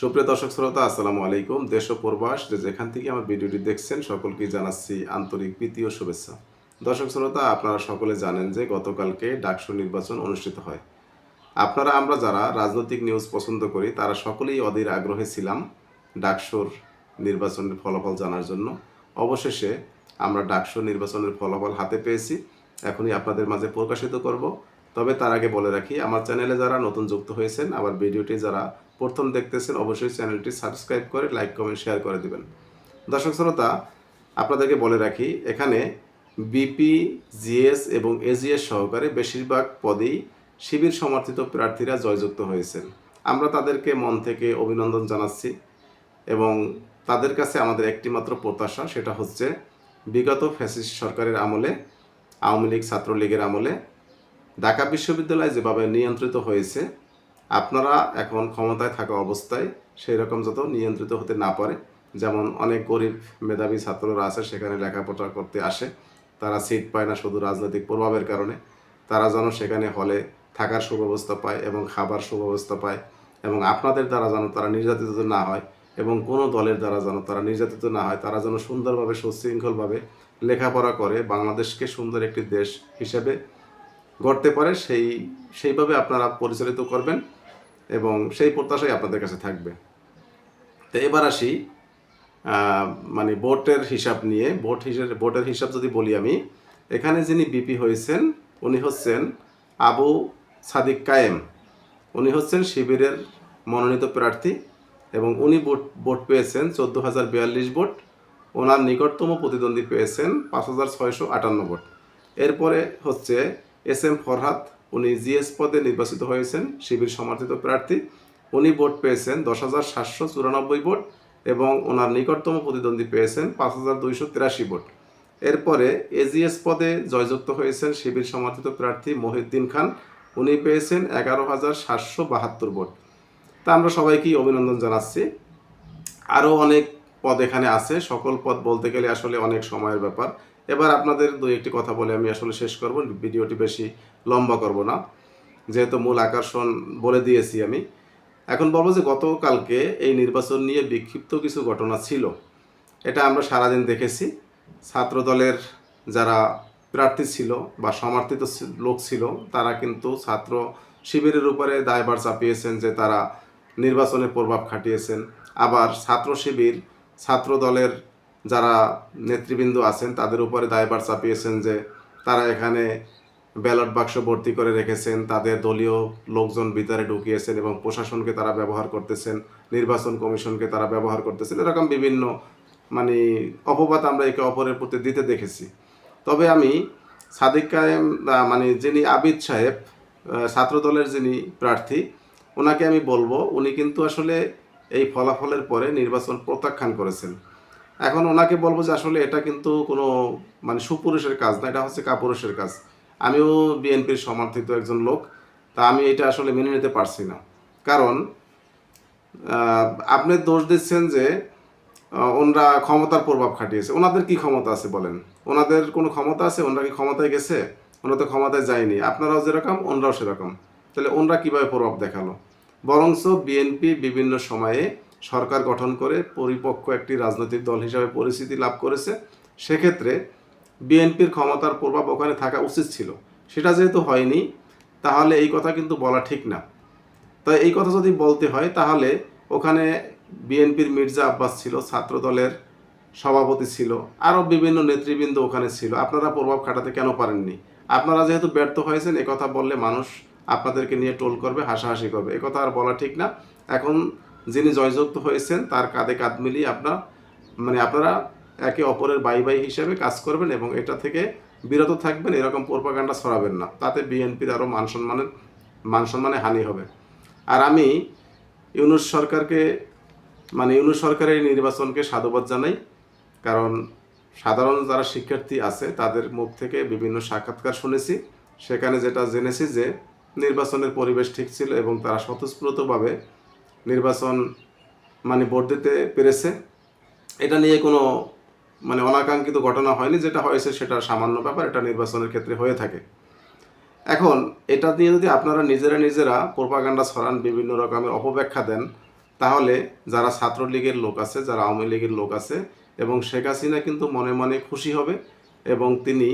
সুপ্রিয় দর্শক শ্রোতা, আসসালামু আলাইকুম। দেশ ও প্রবাস, যে যেখান থেকে আমার ভিডিওটি দেখছেন, সকলকে জানাচ্ছি আন্তরিক প্রীতি ও শুভেচ্ছা। দর্শক শ্রোতা, আপনারা সকলে জানেন যে গতকালকে ডাকসু নির্বাচন অনুষ্ঠিত হয়। আপনারা, আমরা যারা রাজনৈতিক নিউজ পছন্দ করি, তারা সকলেই অধীর আগ্রহে ছিলাম ডাকসুর নির্বাচনের ফলাফল জানার জন্য। অবশেষে আমরা ডাকসু নির্বাচনের ফলাফল হাতে পেয়েছি। এখনই আপনাদের মাঝে প্রকাশিত করব। তবে তার আগে বলে রাখি, আমার চ্যানেলে যারা নতুন যুক্ত হয়েছেন আবার ভিডিওটি যারা প্রথম দেখতেছেন, অবশ্যই চ্যানেলটি সাবস্ক্রাইব করে লাইক, কমেন্ট, শেয়ার করে দিবেন। দর্শক শ্রোতা, আপনাদেরকে বলে রাখি, এখানে বিপি, জিএস এবং এজিএস সহকারে বেশিরভাগ পদেই শিবির সমর্থিত প্রার্থীরা জয়যুক্ত হয়েছেন। আমরা তাদেরকে মন থেকে অভিনন্দন জানাচ্ছি এবং তাদের কাছে আমাদের একটিমাত্র প্রত্যাশা, সেটা হচ্ছে বিগত ফ্যাসিস্ট সরকারের আমলে, আওয়ামী লীগ ছাত্রলীগের আমলে ঢাকা বিশ্ববিদ্যালয় যেভাবে নিয়ন্ত্রিত হয়েছে আপনারা এখন ক্ষমতায় থাকা অবস্থায় সেই রকম যত নিয়ন্ত্রিত হতে না পারে, যেমন অনেক গরিব মেধাবী ছাত্ররা আছে, সেখানে লেখাপড়া করতে আসে, তারা সিট পায় না শুধু রাজনৈতিক প্রভাবের কারণে, তারা যেন সেখানে হলে থাকার সুব্যবস্থা পায় এবং খাবার সুব্যবস্থা পায় এবং আপনাদের দ্বারা যেন তারা নির্যাতিত না হয় এবং কোনো দলের দ্বারা যেন তারা নির্যাতিত না হয়, তারা যেন সুন্দরভাবে, সুশৃঙ্খলভাবে লেখাপড়া করে বাংলাদেশকে সুন্দর একটি দেশ হিসেবে গড়তে পারে, সেই, সেইভাবে আপনারা পরিচালিত করবেন। এবং সেই প্রত্যাশাই আপনাদের কাছে থাকবে। তো এবার আসি মানে ভোটের হিসাব নিয়ে। ভোট হিসেবে, ভোটের হিসাব যদি বলি আমি, এখানে যিনি বিপি হয়েছেন, উনি হচ্ছেন আবু সাদিক কায়েম। উনি হচ্ছেন শিবিরের মনোনীত প্রার্থী এবং উনি ভোট ভোট পেয়েছেন চোদ্দ হাজার বিয়াল্লিশ ভোট। ওনার নিকটতম প্রতিদ্বন্দ্বী পেয়েছেন পাঁচ হাজার ছয়শো আটান্ন ভোট। এরপরে হচ্ছে এস এম ফরহাদ উনি জিএস পদে নির্বাচিত হয়েছেন, শিবির সমর্থিত প্রার্থী। উনি ভোট পেয়েছেন দশ হাজার সাতশো চুরানব্বই ভোট এবং ওনার নিকটতম প্রতিদ্বন্দ্বী পেয়েছেন পাঁচ হাজার দুইশো তিরাশি ভোট। এরপরে এজিএস পদে জয়যুক্ত হয়েছেন শিবির সমর্থিত প্রার্থী মহিউদ্দিন খান। উনি পেয়েছেন এগারো হাজার সাতশো বাহাত্তর ভোট। তা আমরা সবাইকেই অভিনন্দন জানাচ্ছি। আরও অনেক পদ এখানে আছে। সকল পদ বলতে গেলে আসলে অনেক সময়ের ব্যাপার। এবার আপনাদের দুই একটি কথা বলে আমি আসলে শেষ করব, ভিডিওটি বেশি লম্বা করব না। যেহেতু মূল আকর্ষণ বলে দিয়েছি আমি। এখন বলব যে গতকালকে এই নির্বাচন নিয়ে বিক্ষিপ্ত কিছু ঘটনা ছিল। এটা আমরা সারাদিন দেখেছি। ছাত্র দলের যারা প্রার্থী ছিল বা সমর্থিত লোক ছিল, তারা কিন্তু ছাত্র শিবিরের উপরে দায়ভার চাপিয়েছেন যে তারা নির্বাচনে প্রভাব খাটিয়েছেন। আবার ছাত্র শিবির ছাত্র দলের যারা নেতৃবৃন্দ আছেন, তাদের উপরে দায়ভার চাপিয়েছেন যে তারা এখানে ব্যালট বাক্স ভর্তি করে রেখেছেন, তাদের দলীয় লোকজন ভিতরে ঢুকিয়েছেন এবং প্রশাসনকে তারা ব্যবহার করতেছেন, নির্বাচন কমিশনকে তারা ব্যবহার করতেছেন। এরকম বিভিন্ন মানে অপবাদ আমরা একে অপরের প্রতি দিতে দেখেছি। তবে আমি সাদিক কায়েম মানে যিনি আবিদ সাহেব ছাত্রদলের যিনি প্রার্থী, ওনাকে আমি বলব, উনি কিন্তু আসলে এই ফলাফলের পরে নির্বাচন প্রত্যাখ্যান করেছেন। এখন ওনাকে বলব যে আসলে এটা কিন্তু কোনো মানে সুপুরুষের কাজ না, এটা হচ্ছে কাপুরুষের কাজ। আমিও বিএনপির সমর্থিত একজন লোক, তা আমি এটা আসলে মেনে নিতে পারছি না। কারণ আপনি দোষ দিচ্ছেন যে ওনরা ক্ষমতার প্রভাব খাটিয়েছে। ওনাদের কি ক্ষমতা আছে বলেন? ওনাদের কোনো ক্ষমতা আছে? ওনরা কি ক্ষমতায় গেছে? ওনারা তো ক্ষমতায় যায়নি। আপনারাও যেরকম, ওনরাও সেরকম। তাহলে ওনরা কীভাবে প্রভাব দেখাল? বরঞ্চ বিএনপি বিভিন্ন সময়ে সরকার গঠন করে পরিপক্ক একটি রাজনৈতিক দল হিসাবে পরিচিতি লাভ করেছে, সেক্ষেত্রে বিএনপির ক্ষমতার প্রভাব ওখানে থাকা উচিত ছিল। সেটা যেহেতু হয়নি, তাহলে এই কথা কিন্তু বলা ঠিক না। তাই এই কথা যদি বলতে হয়, তাহলে ওখানে বিএনপির মির্জা আব্বাস ছিল, ছাত্র দলের সভাপতি ছিল, আরও বিভিন্ন নেতৃবৃন্দ ওখানে ছিল। আপনারা প্রভাব খাটাতে কেন পারেননি? আপনারা যেহেতু ব্যর্থ হয়েছেন কথা বললে মানুষ আপনাদেরকে নিয়ে টোল করবে, হাসাহাসি করবে। কথা আর বলা ঠিক না। এখন যিনি জয়যুক্ত হয়েছেন, তার কাঁধে কাঁধ মিলিয়ে আপনার মানে আপনারা একে অপরের বাই বাই হিসেবে কাজ করবেন এবং এটা থেকে বিরত থাকবেন, এরকম প্রোপাগান্ডা ছড়াবেন না। তাতে বিএনপির আরও মান সম্মানের, মান সম্মানে হানি হবে। আর আমি ইউনুস সরকারকে মানে ইউনুস সরকারের এই নির্বাচনকে সাধুবাদ জানাই, কারণ সাধারণ যারা শিক্ষার্থী আছে, তাদের মুখ থেকে বিভিন্ন সাক্ষাৎকার শুনেছি। সেখানে যেটা জেনেছি যে, নির্বাচনের পরিবেশ ঠিক ছিল এবং তারা স্বতঃস্ফূর্তভাবে নির্বাচন মানে ভোট দিতে পেরেছে। এটা নিয়ে কোনো মানে অনাকাঙ্ক্ষিত ঘটনা হয়নি। যেটা হয়েছে সেটা সামান্য ব্যাপার, এটা নির্বাচনের ক্ষেত্রে হয়ে থাকে। এখন এটা নিয়ে যদি আপনারা নিজেরা নিজেরা প্রোপাগান্ডা ছড়ান, বিভিন্ন রকমের অপব্যাখ্যা দেন, তাহলে যারা ছাত্রলীগের লোক আছে, যারা আওয়ামী লীগের লোক আছে, এবং শেখ হাসিনা কিন্তু মনে মনে খুশি হবে, এবং তিনি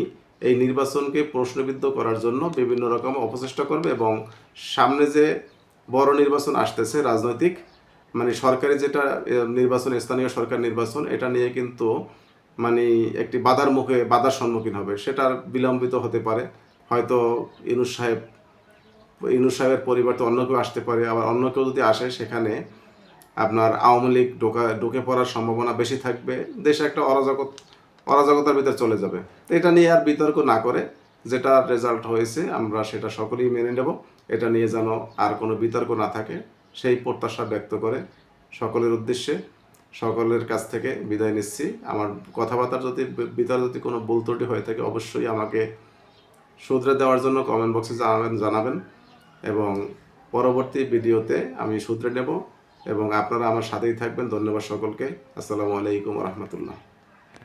এই নির্বাচনকে প্রশ্নবিদ্ধ করার জন্য বিভিন্ন রকম অপচেষ্টা করবে, এবং সামনে যে বড় নির্বাচন আসতেছে, রাজনৈতিক। মানে সরকারি যেটা নির্বাচন, স্থানীয় সরকার নির্বাচন, এটা নিয়ে কিন্তু মানে একটি বাধার মুখে, বাধার সম্মুখীন হবে। সেটার বিলম্বিত হতে পারে। হয়তো ইনুস সাহেব, ইনুস সাহেবের পরিবর্তে অন্য কেউ আসতে পারে, আবার অন্য কেউ যদি আসে, সেখানে আপনার আওয়ামী লীগ ঢোকা, ঢুকে পড়ার সম্ভাবনা বেশি থাকবে। দেশে একটা অরাজক অরাজকতার ভিতরে চলে যাবে। এটা নিয়ে আর বিতর্ক না করে, যেটা রেজাল্ট হয়েছে, আমরা সেটা সকলেই মেনে নেব। এটা নিয়ে যেন আর কোনো বিতর্ক না থাকে, সেই প্রত্যাশা ব্যক্ত করে সকলের উদ্দেশ্যে সকলের কাছ থেকে বিদায় নিচ্ছি। আমার কথাবার্তার যদি ভিতরে যদি কোনো ভুল ত্রুটি হয়ে থাকে, অবশ্যই আমাকে শুধরে দেওয়ার জন্য কমেন্ট বক্সে জানাবেন জানাবেন এবং পরবর্তী ভিডিওতে আমি শুধরে নেব এবং আপনারা আমার সাথেই থাকবেন। ধন্যবাদ সকলকে। আসসালামু আলাইকুম রহমতুল্লাহ।